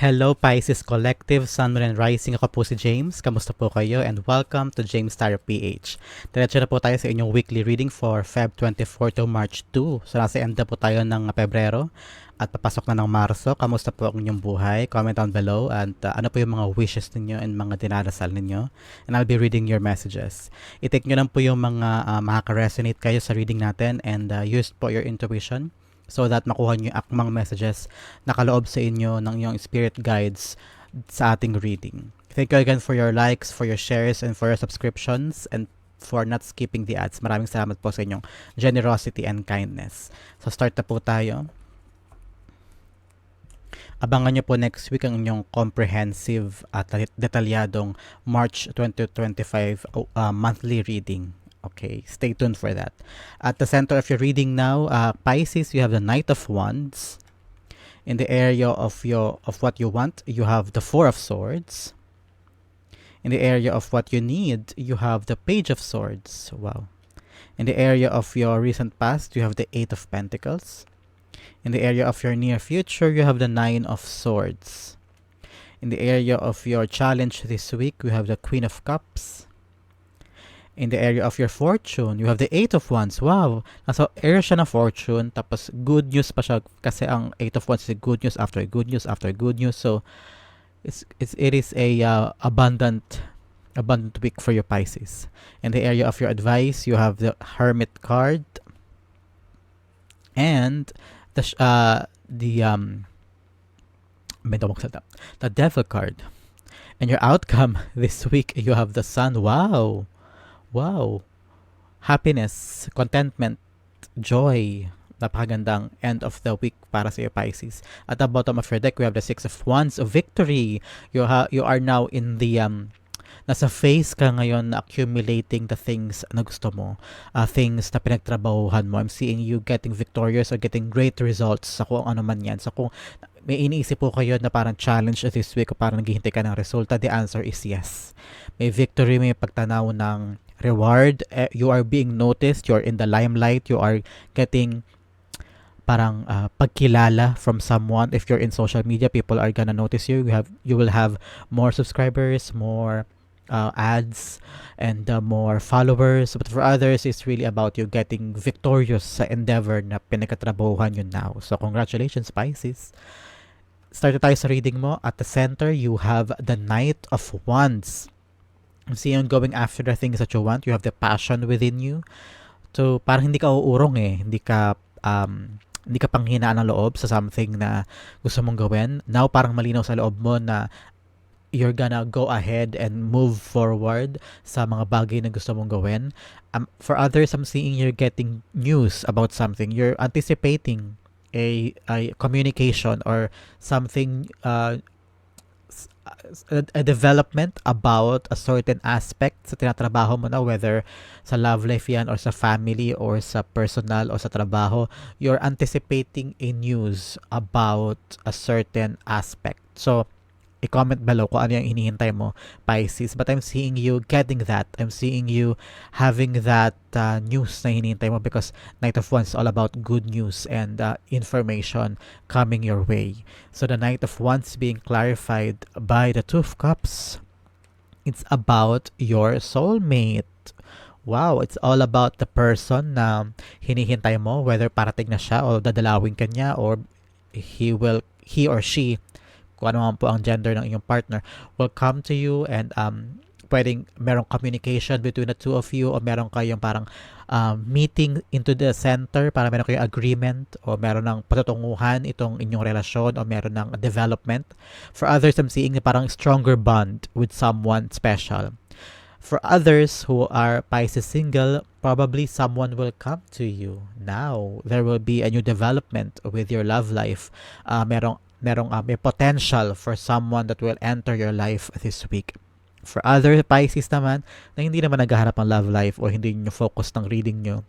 Hello Pisces Collective, Sun, Moon, and Rising. Ako po si James. Kamusta po kayo? And welcome to James Tarot PH. Diretso na po tayo sa inyong weekly reading for Feb 24 to March 2. So nasa end na po tayo ng Pebrero at papasok na ng Marso. Kamusta po ang inyong buhay? Comment down below and uh, ano po yung mga wishes ninyo and mga dinarasal ninyo. And I'll be reading your messages. I-take nyo lang po yung mga uh, makaka-resonate kayo sa reading natin and uh, use po your intuition so that makuha nyo yung akmang messages na kaloob sa inyo ng inyong spirit guides sa ating reading. Thank you again for your likes, for your shares, and for your subscriptions, and for not skipping the ads. Maraming salamat po sa inyong generosity and kindness. So start na po tayo. Abangan nyo po next week ang inyong comprehensive at detalyadong March 2025 uh, monthly reading Okay, stay tuned for that. At the center of your reading now, uh, Pisces, you have the Knight of Wands. In the area of your of what you want, you have the Four of Swords. In the area of what you need, you have the Page of Swords. Wow. In the area of your recent past, you have the Eight of Pentacles. In the area of your near future, you have the Nine of Swords. In the area of your challenge this week, we have the Queen of Cups in the area of your fortune, you have the Eight of Wands. Wow! Nasa area siya na fortune, tapos good news pa siya kasi ang Eight of Wands is good news after good news after good news. So, it's, it's it is a uh, abundant abundant week for your Pisces. In the area of your advice, you have the Hermit card and the uh, the um the Devil card. And your outcome this week, you have the Sun. Wow! Wow! Happiness, contentment, joy. Napakagandang end of the week para sa iyo, Pisces. At the bottom of your deck, we have the Six of Wands of Victory. You, ha- you are now in the um, nasa phase ka ngayon na accumulating the things na gusto mo, uh, things na pinagtrabahuhan mo. I'm seeing you getting victorious or getting great results sa kung ano man yan. So kung may iniisip po kayo na parang challenge this week o parang naghihintay ka ng resulta, the answer is yes. May victory, may pagtanaw ng reward, uh, you are being noticed, you're in the limelight, you are getting parang uh, pagkilala from someone. If you're in social media people are gonna notice you. You have you will have more subscribers more uh, ads and uh, more followers. But for others it's really about you getting victorious sa endeavor na pinagkatrabahuhan yun now. So congratulations Pisces. Start tayo sa reading mo. At the center you have the knight of wands See, on going after the things that you want. You have the passion within you. So, parang hindi ka uurong eh. Hindi ka, um, hindi ka panghinaan ng loob sa something na gusto mong gawin. Now, parang malinaw sa loob mo na you're gonna go ahead and move forward sa mga bagay na gusto mong gawin. Um, for others, I'm seeing you're getting news about something. You're anticipating a, a communication or something uh, a, development about a certain aspect sa tinatrabaho mo na whether sa love life yan or sa family or sa personal or sa trabaho you're anticipating a news about a certain aspect. So i-comment below kung ano yung hinihintay mo, Pisces. But I'm seeing you getting that. I'm seeing you having that uh, news na hinihintay mo because Night of Wands is all about good news and uh, information coming your way. So the Night of Wands being clarified by the Two of Cups. It's about your soulmate. Wow, it's all about the person na hinihintay mo, whether parating na siya o dadalawin ka niya or he will, he or she kung ano man po ang gender ng inyong partner will come to you and um, pwedeng merong communication between the two of you o meron kayong parang um, meeting into the center para meron kayong agreement o meron ng patutunguhan itong inyong relasyon o meron ng development. For others, I'm seeing parang stronger bond with someone special. For others who are Pisces single, probably someone will come to you now. There will be a new development with your love life. Uh, merong merong uh, may potential for someone that will enter your life this week. For other Pisces naman, na hindi naman naghahanap ng love life o hindi nyo focus ng reading nyo,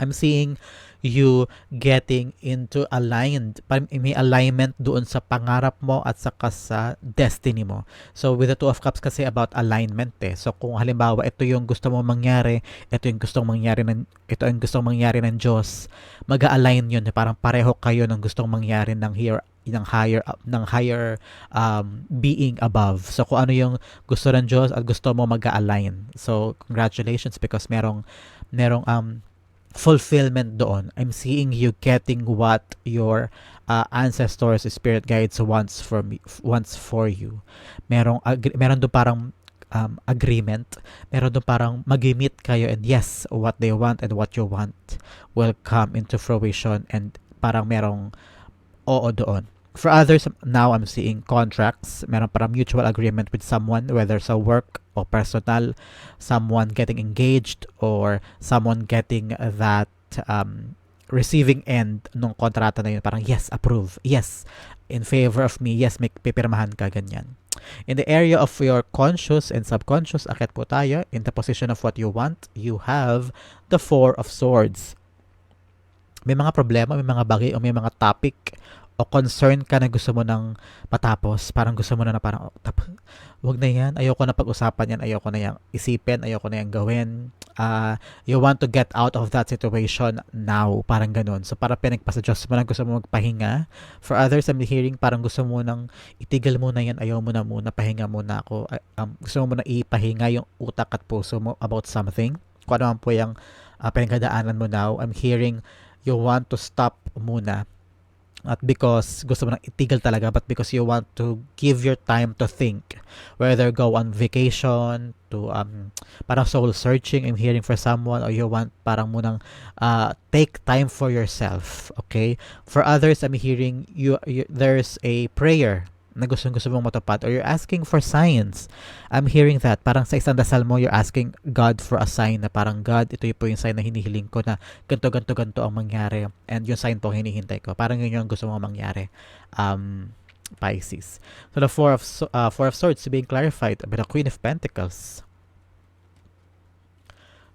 I'm seeing you getting into aligned. May alignment doon sa pangarap mo at saka sa destiny mo. So with the Two of Cups kasi about alignment eh. So kung halimbawa ito yung gusto mong mangyari, ito yung gustong mangyari ng ito yung gustong mangyari ng Diyos, mag-align yun. Parang pareho kayo ng gustong mangyari ng here ng higher ng higher um, being above. So kung ano yung gusto ng Diyos at gusto mo mag-align. So congratulations because merong merong um fulfillment doon. I'm seeing you getting what your uh, ancestors, spirit guides wants for me, wants for you. Merong ag- meron doon parang um, agreement. Meron doon parang mag-meet kayo and yes, what they want and what you want will come into fruition and parang merong oo doon. For others, now I'm seeing contracts. Meron parang mutual agreement with someone, whether sa work o personal, someone getting engaged or someone getting that um, receiving end nung kontrata na yun. Parang yes, approve. Yes, in favor of me. Yes, may pipirmahan ka, ganyan. In the area of your conscious and subconscious, akit po tayo, in the position of what you want, you have the Four of Swords. May mga problema, may mga bagay o may mga topic o concern ka na gusto mo nang matapos, parang gusto mo na na parang, oh, tapos, wag na yan, ayoko na pag-usapan yan, ayoko na yan isipin, ayoko na yan gawin. Uh, you want to get out of that situation now, parang ganun. So, para pinagpasa-Diyos mo na gusto mo magpahinga. For others, I'm hearing parang gusto mo nang itigil mo na yan, ayaw mo na muna, pahinga muna ako. Um, gusto mo na ipahinga yung utak at puso mo about something. Kung ano man po yung uh, pinagdadaanan mo now, I'm hearing you want to stop muna at because gusto mo nang itigil talaga but because you want to give your time to think. Whether go on vacation to um parang soul searching I'm hearing for someone or you want parang munang uh, take time for yourself okay? For others I'm hearing you, you there's a prayer na gustong gusto mong matupad or you're asking for signs. I'm hearing that. Parang sa isang dasal mo, you're asking God for a sign na parang God, ito po yung sign na hinihiling ko na ganto, ganto, ganto ang mangyari. And yung sign po hinihintay ko. Parang yun yung gusto mong mangyari. Um, Pisces. So the Four of, uh, four of Swords being clarified by the Queen of Pentacles.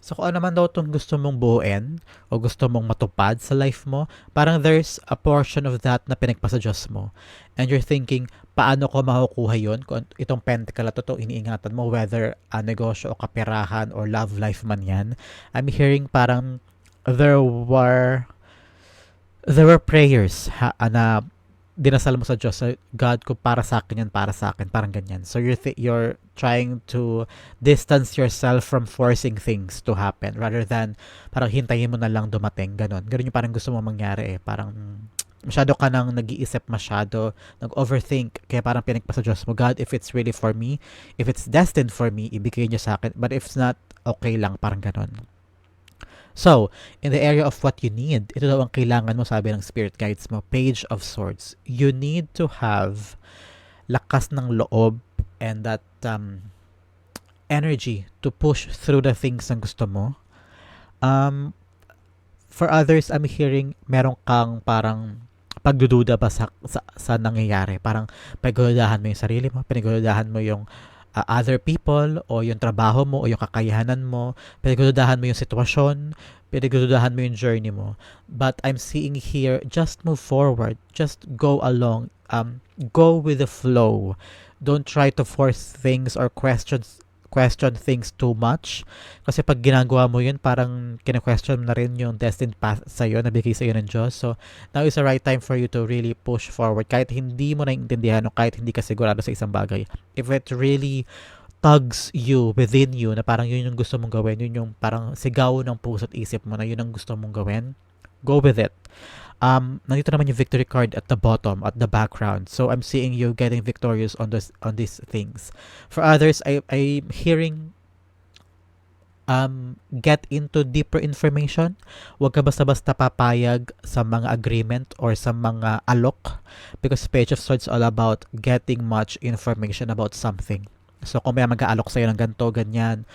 So kung ano naman daw itong gusto mong buuin o gusto mong matupad sa life mo, parang there's a portion of that na pinagpasa Diyos mo. And you're thinking, paano ko makukuha yun? Kung itong pentacle na to, iniingatan mo, whether a negosyo o kapirahan or love life man yan. I'm hearing parang there were there were prayers ha, na dinasal mo sa Diyos, sa God ko para sa akin yan, para sa akin, parang ganyan. So you're th- you're trying to distance yourself from forcing things to happen rather than parang hintayin mo na lang dumating, ganun. Ganun yung parang gusto mo mangyari eh, parang masyado ka nang nag-iisip masyado, nag-overthink, kaya parang pinagpa sa Diyos mo, God, if it's really for me, if it's destined for me, ibigay niyo sa akin, but if it's not, okay lang, parang ganun. So, in the area of what you need, ito daw ang kailangan mo, sabi ng spirit guides mo, Page of Swords. You need to have lakas ng loob and that um, energy to push through the things na gusto mo. Um, for others, I'm hearing meron kang parang pagdududa ba sa, sa, sa nangyayari. Parang pagdududahan mo yung sarili mo, pinagdududahan mo yung uh, other people o yung trabaho mo o yung kakayahanan mo, pinagdududahan mo yung sitwasyon, pinagdududahan mo yung journey mo. But I'm seeing here, just move forward, just go along, um, go with the flow. Don't try to force things or questions question things too much. Kasi pag ginagawa mo yun, parang kina-question na rin yung destined path sa'yo, nabigay sa'yo ng Diyos. So, now is the right time for you to really push forward. Kahit hindi mo naiintindihan o kahit hindi ka sigurado sa isang bagay. If it really tugs you within you na parang yun yung gusto mong gawin, yun yung parang sigaw ng puso at isip mo na yun ang gusto mong gawin, go with it um, nandito naman yung victory card at the bottom, at the background. So I'm seeing you getting victorious on this on these things. For others, I I'm hearing um, get into deeper information. Huwag ka basta-basta papayag sa mga agreement or sa mga alok because Page of Swords all about getting much information about something. So kung may mag-aalok sa'yo ng ganito, ganyan,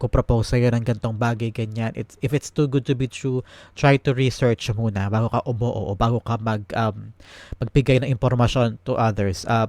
magpo-propose sa'yo ng gantong bagay, ganyan, it's, if it's too good to be true, try to research muna bago ka umuo o bago ka mag, um, magbigay ng impormasyon to others. Uh,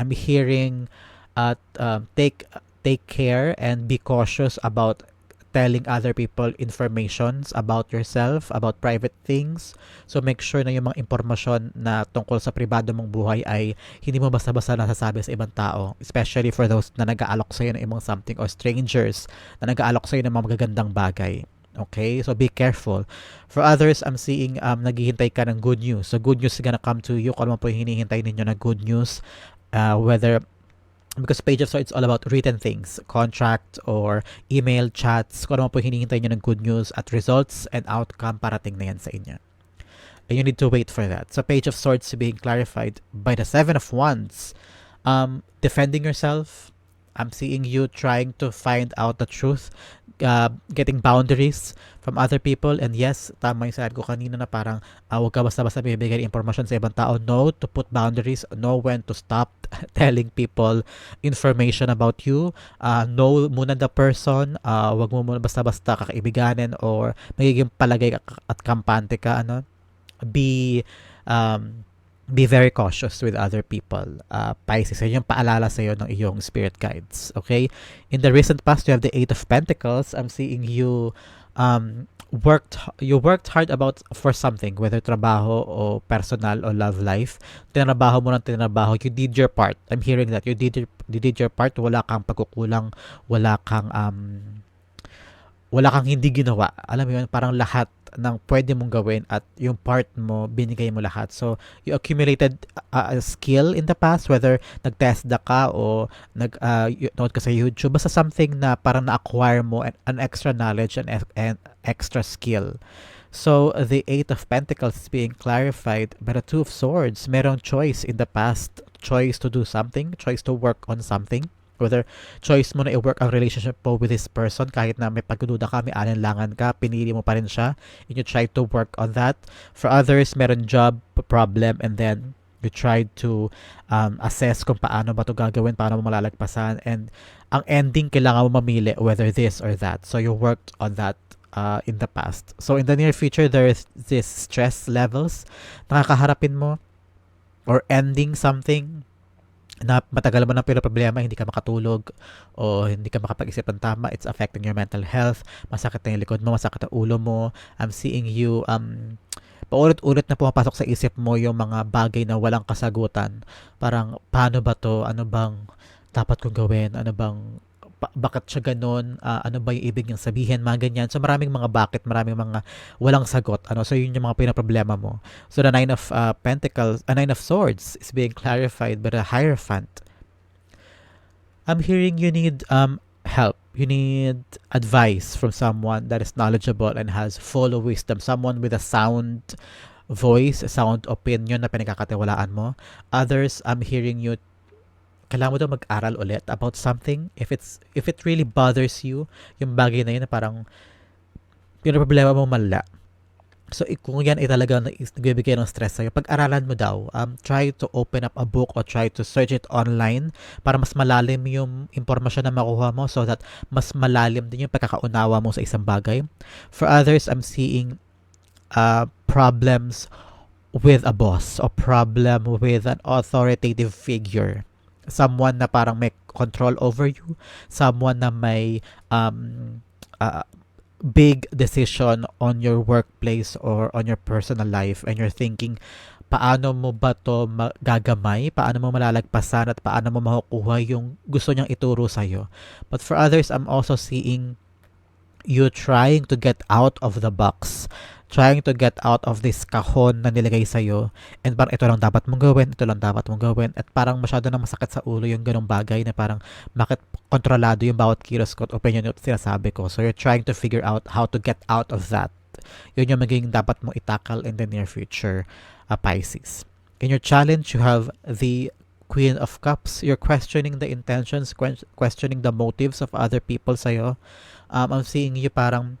I'm hearing at uh, um, take take care and be cautious about telling other people informations about yourself, about private things. So make sure na yung mga impormasyon na tungkol sa pribado mong buhay ay hindi mo basta-basta nasasabi sa ibang tao. Especially for those na nag-aalok sa'yo ng ibang something or strangers na nag-aalok sa'yo ng mga magagandang bagay. Okay? So, be careful. For others, I'm seeing um, naghihintay ka ng good news. So, good news is gonna come to you. Kung ano po yung hinihintay ninyo na good news. Uh, whether because Page of Swords it's all about written things, contract or email chats, kung ano po hinihintay nyo ng good news at results and outcome parating na yan sa inyo. And you need to wait for that. So Page of Swords being clarified by the Seven of Wands. Um, defending yourself. I'm seeing you trying to find out the truth, uh, getting boundaries from other people. And yes, tama yung sabi ko kanina na parang uh, huwag ka basta-basta bibigay information sa ibang tao. No to put boundaries. Know when to stop telling people information about you. Uh, know muna the person. Uh, huwag mo muna basta-basta kakaibiganin or magiging palagay at kampante ka. Ano? Be um, be very cautious with other people. Uh, Pisces, yun yung paalala sa iyo ng iyong spirit guides. Okay? In the recent past, you have the Eight of Pentacles. I'm seeing you um, worked you worked hard about for something whether trabaho o personal o love life tinrabaho mo ng tinrabaho you did your part i'm hearing that you did your, you did your part wala kang pagkukulang wala kang um wala kang hindi ginawa alam mo yun parang lahat ng pwede mong gawin at yung part mo, binigay mo lahat. So, you accumulated a, a skill in the past, whether nag-test ka o nag, uh, ka sa YouTube, basta something na parang na-acquire mo an, an extra knowledge and, and extra skill. So, the Eight of Pentacles is being clarified by the Two of Swords. Merong choice in the past, choice to do something, choice to work on something whether choice mo na i-work ang relationship mo with this person kahit na may pagdududa ka, may alinlangan ka, pinili mo pa rin siya and you try to work on that. For others, meron job problem and then you try to um, assess kung paano ba to gagawin, paano mo malalagpasan and ang ending kailangan mo mamili whether this or that. So you worked on that uh, in the past. So in the near future, there is this stress levels na kakaharapin mo or ending something na matagal mo nang problema, hindi ka makatulog o hindi ka makapag-isip ng tama, it's affecting your mental health, masakit na yung likod mo, masakit ang ulo mo, I'm seeing you, um, paulit-ulit na pumapasok sa isip mo yung mga bagay na walang kasagutan. Parang, paano ba to? Ano bang dapat kong gawin? Ano bang pa- bakit siya ganun, uh, ano ba yung ibig niyang sabihin, mga ganyan. So maraming mga bakit, maraming mga walang sagot. Ano? So yun yung mga pinaproblema mo. So the Nine of uh, Pentacles, a uh, Nine of Swords is being clarified by the Hierophant. I'm hearing you need um, help. You need advice from someone that is knowledgeable and has full of wisdom. Someone with a sound voice, a sound opinion na pinagkakatiwalaan mo. Others, I'm hearing you kailangan mo daw mag-aral ulit about something. If it's if it really bothers you yung bagay na yun na parang yung problema mo mala so kung yan ay talaga nagbibigay ng stress sa'yo pag-aralan mo daw um, try to open up a book or try to search it online para mas malalim yung impormasyon na makuha mo so that mas malalim din yung pagkakaunawa mo sa isang bagay. For others I'm seeing uh, problems with a boss or problem with an authoritative figure someone na parang may control over you, someone na may um, uh, big decision on your workplace or on your personal life and you're thinking, paano mo ba to gagamay, paano mo malalagpasan at paano mo makukuha yung gusto niyang ituro sa'yo. But for others, I'm also seeing you trying to get out of the box trying to get out of this kahon na nilagay sa'yo and parang ito lang dapat mong gawin, ito lang dapat mong gawin at parang masyado na masakit sa ulo yung ganong bagay na parang bakit kontrolado yung bawat kilos ko at opinion yung sinasabi ko. So you're trying to figure out how to get out of that. Yun yung magiging dapat mong itakal in the near future, uh, Pisces. In your challenge, you have the Queen of Cups. You're questioning the intentions, questioning the motives of other people sa'yo. Um, I'm seeing you parang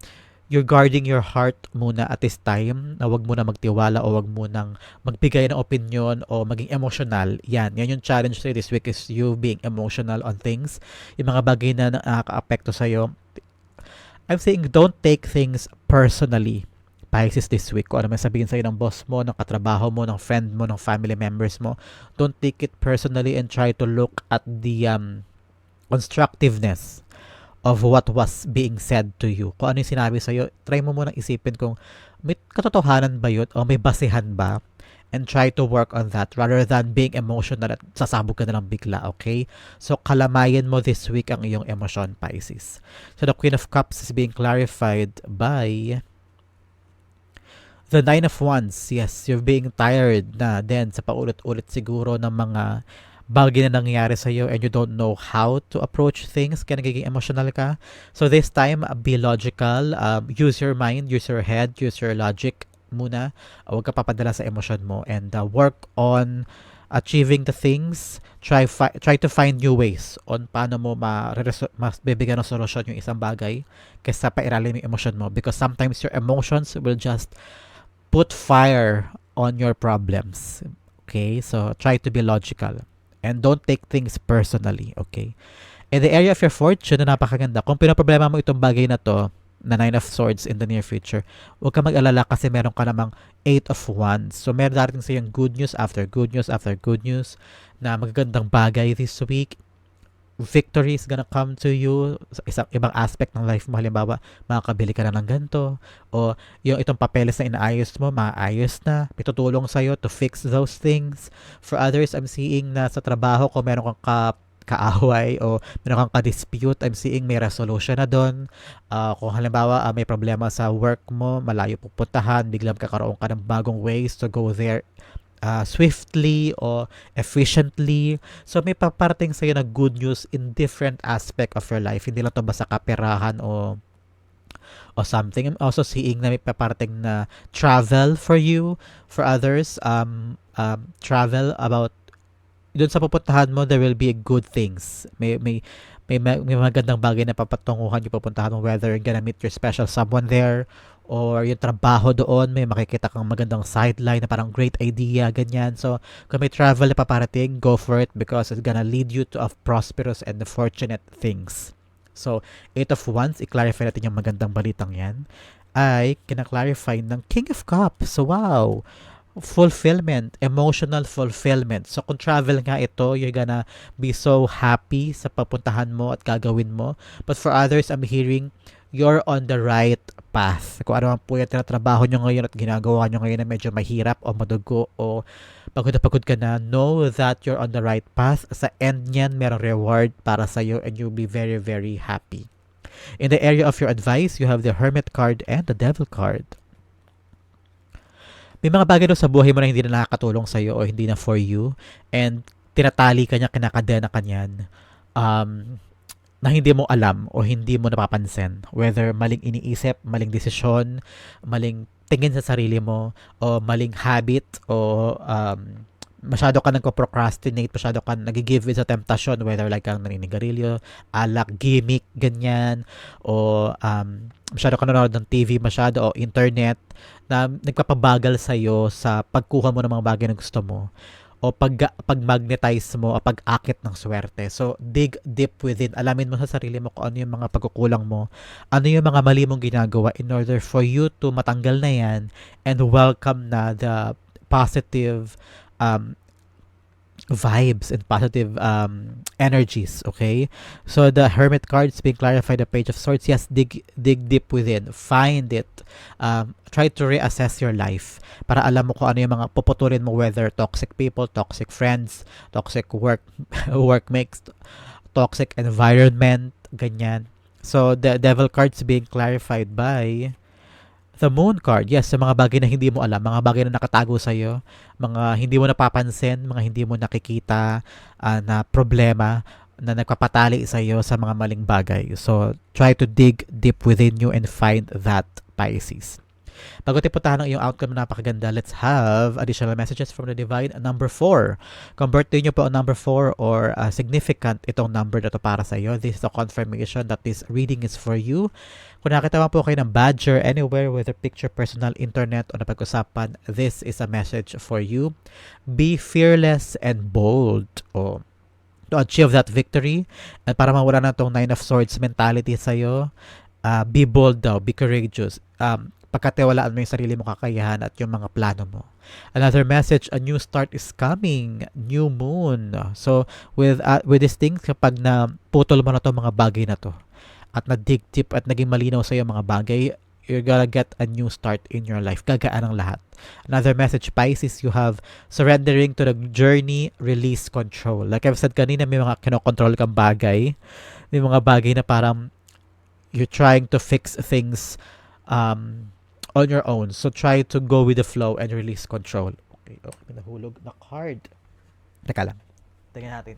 you're guarding your heart muna at this time na wag mo na magtiwala o wag mo nang magbigay ng opinion o maging emotional. Yan, yan yung challenge sa'yo this week is you being emotional on things. Yung mga bagay na nakaka-apekto sa'yo. I'm saying don't take things personally. Pisces this week. Kung ano man sabihin sa'yo ng boss mo, ng katrabaho mo, ng friend mo, ng family members mo. Don't take it personally and try to look at the um, constructiveness of what was being said to you. Kung ano yung sinabi sa'yo, try mo munang isipin kung may katotohanan ba yun o may basehan ba? and try to work on that rather than being emotional at sasabog ka na lang bigla, okay? So, kalamayan mo this week ang iyong emosyon, Pisces. So, the Queen of Cups is being clarified by the Nine of Wands. Yes, you're being tired na then sa paulit-ulit siguro ng mga bagay na nangyayari sa iyo and you don't know how to approach things, kaya nagiging emotional ka. So this time, be logical, um, use your mind, use your head, use your logic muna. Uh, huwag ka papadala sa emosyon mo and uh, work on achieving the things, try fi- try to find new ways on paano mo ma mas bibigyan ng solusyon yung isang bagay kaysa pairalim yung emosyon mo because sometimes your emotions will just put fire on your problems. Okay? So try to be logical and don't take things personally, okay? In the area of your fortune na napakaganda, kung pinoproblema mo itong bagay na to, na Nine of Swords in the near future, huwag ka mag-alala kasi meron ka namang Eight of Wands. So, meron darating sa yung good news after good news after good news na magagandang bagay this week. Victory is gonna come to you sa isang ibang aspect ng life mo. Halimbawa, makakabili ka na ng ganito. O yung itong papeles na inaayos mo, maayos na. May tutulong sa'yo to fix those things. For others, I'm seeing na sa trabaho, kung meron kang ka kaaway o meron kang ka-dispute, I'm seeing may resolution na doon. Uh, kung halimbawa uh, may problema sa work mo, malayo pupuntahan, biglang kakaroon ka ng bagong ways to go there uh, swiftly or efficiently. So may paparating sa'yo na good news in different aspect of your life. Hindi lang to basta kaperahan o or something. I'm also seeing na may paparating na travel for you, for others. Um, um, travel about doon sa pupuntahan mo, there will be good things. May, may, may, may magandang bagay na papatunguhan yung pupuntahan mo, whether you're gonna meet your special someone there, or yung trabaho doon, may makikita kang magandang sideline na parang great idea, ganyan. So, kung may travel na paparating, go for it because it's gonna lead you to of prosperous and fortunate things. So, Eight of Wands, i-clarify natin yung magandang balitang yan, ay kinaklarify ng King of Cups. So, wow! fulfillment, emotional fulfillment. So kung travel nga ito, you're gonna be so happy sa papuntahan mo at gagawin mo. But for others, I'm hearing you're on the right path. Kung ano man po yung tinatrabaho nyo ngayon at ginagawa nyo ngayon na medyo mahirap o madugo o pagod na pagod ka na, know that you're on the right path. Sa end niyan, merong reward para sa iyo and you'll be very, very happy. In the area of your advice, you have the Hermit card and the Devil card may mga bagay daw sa buhay mo na hindi na nakakatulong sa iyo o hindi na for you and tinatali kanya kinakadena kanyan um, na hindi mo alam o hindi mo napapansin whether maling iniisip, maling desisyon, maling tingin sa sarili mo o maling habit o um, masyado ka nagko-procrastinate, masyado ka nagigive in sa temptasyon, whether like kang naninigarilyo, alak, gimmick, ganyan, o um, masyado ka nanonood ng TV, masyado, o internet, na nagpapabagal sa'yo sa pagkuha mo ng mga bagay na gusto mo o pag pag-magnetize mo o pag-akit ng swerte. So, dig deep within. Alamin mo sa sarili mo kung ano yung mga pagkukulang mo, ano yung mga mali mong ginagawa in order for you to matanggal na yan and welcome na the positive um, vibes and positive um, energies okay? So the hermit cards being clarified the page of swords yes dig dig deep within. Find it. Um, try to reassess your life para alam mo kung ano yung mga puputulin mo whether toxic people toxic friends toxic work workmates toxic environment ganyan. So the devil cards being clarified by The moon card, yes, sa mga bagay na hindi mo alam, mga bagay na nakatago sa iyo, mga hindi mo napapansin, mga hindi mo nakikita uh, na problema na nagpapatali sa iyo sa mga maling bagay. So, try to dig deep within you and find that Pisces. Bago tayo puntahan ng iyong outcome na napakaganda, let's have additional messages from the divine. Number 4. Convert din nyo po ang number 4 or uh, significant itong number na to para sa iyo. This is a confirmation that this reading is for you. Kung nakita mo po kayo ng badger anywhere, whether picture, personal, internet, o napag-usapan, this is a message for you. Be fearless and bold. O, to achieve that victory at para mawala na tong nine of swords mentality sa'yo, uh, be bold daw, be courageous. Um, pagkatiwalaan mo yung sarili mo kakayahan at yung mga plano mo. Another message, a new start is coming, new moon. So, with uh, with these things, kapag na putol mo na to mga bagay na to, at na-dig deep at naging malinaw sa iyo mga bagay, you're gonna get a new start in your life. Gagaan ang lahat. Another message, Pisces, you have surrendering to the journey, release control. Like I've said kanina, may mga kinokontrol kang bagay. May mga bagay na parang you're trying to fix things um, on your own. So try to go with the flow and release control. Okay, okay. May nahulog na card. Teka lang. Tingnan natin.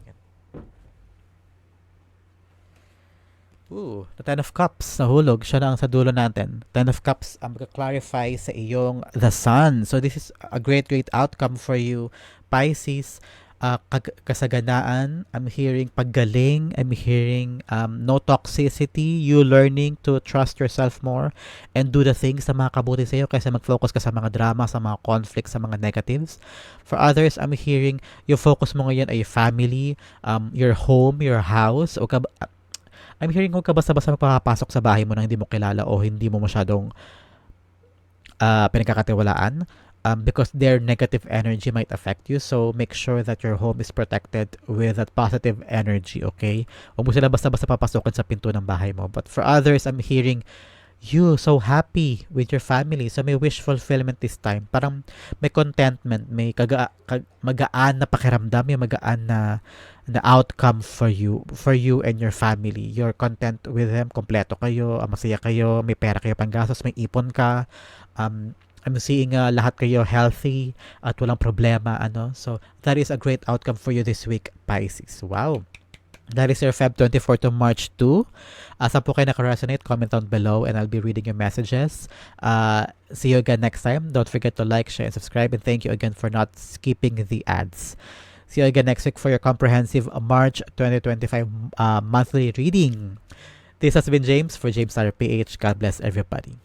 Ooh, the Ten of Cups, nahulog. Siya na ang sa dulo natin. Ten of Cups, ang clarify sa iyong The Sun. So this is a great, great outcome for you, Pisces. Uh, kasaganaan, I'm hearing paggaling, I'm hearing um, no toxicity, you learning to trust yourself more and do the things na makakabuti sa iyo kaysa mag-focus ka sa mga drama, sa mga conflicts, sa mga negatives. For others, I'm hearing yung focus mo ngayon ay family, um, your home, your house, o ka, I'm hearing huwag ka basta-basta magpapasok sa bahay mo na hindi mo kilala o hindi mo masyadong uh, pinagkakatiwalaan um, because their negative energy might affect you. So, make sure that your home is protected with that positive energy, okay? Huwag mo sila basta-basta papasukin sa pinto ng bahay mo. But for others, I'm hearing you so happy with your family. So, may wish fulfillment this time. Parang may contentment, may kaga, kag, magaan na pakiramdam, may magaan na the outcome for you for you and your family you're content with them kompleto kayo ah, masaya kayo may pera kayo panggastos may ipon ka um I'm seeing uh, lahat kayo healthy at walang problema ano so that is a great outcome for you this week Pisces wow That is your Feb 24 to March 2. Uh, po kayo naka-resonate? Comment down below and I'll be reading your messages. Uh, see you again next time. Don't forget to like, share, and subscribe. And thank you again for not skipping the ads. See you again next week for your comprehensive March 2025 uh, monthly reading. This has been James for James Star PH. God bless everybody.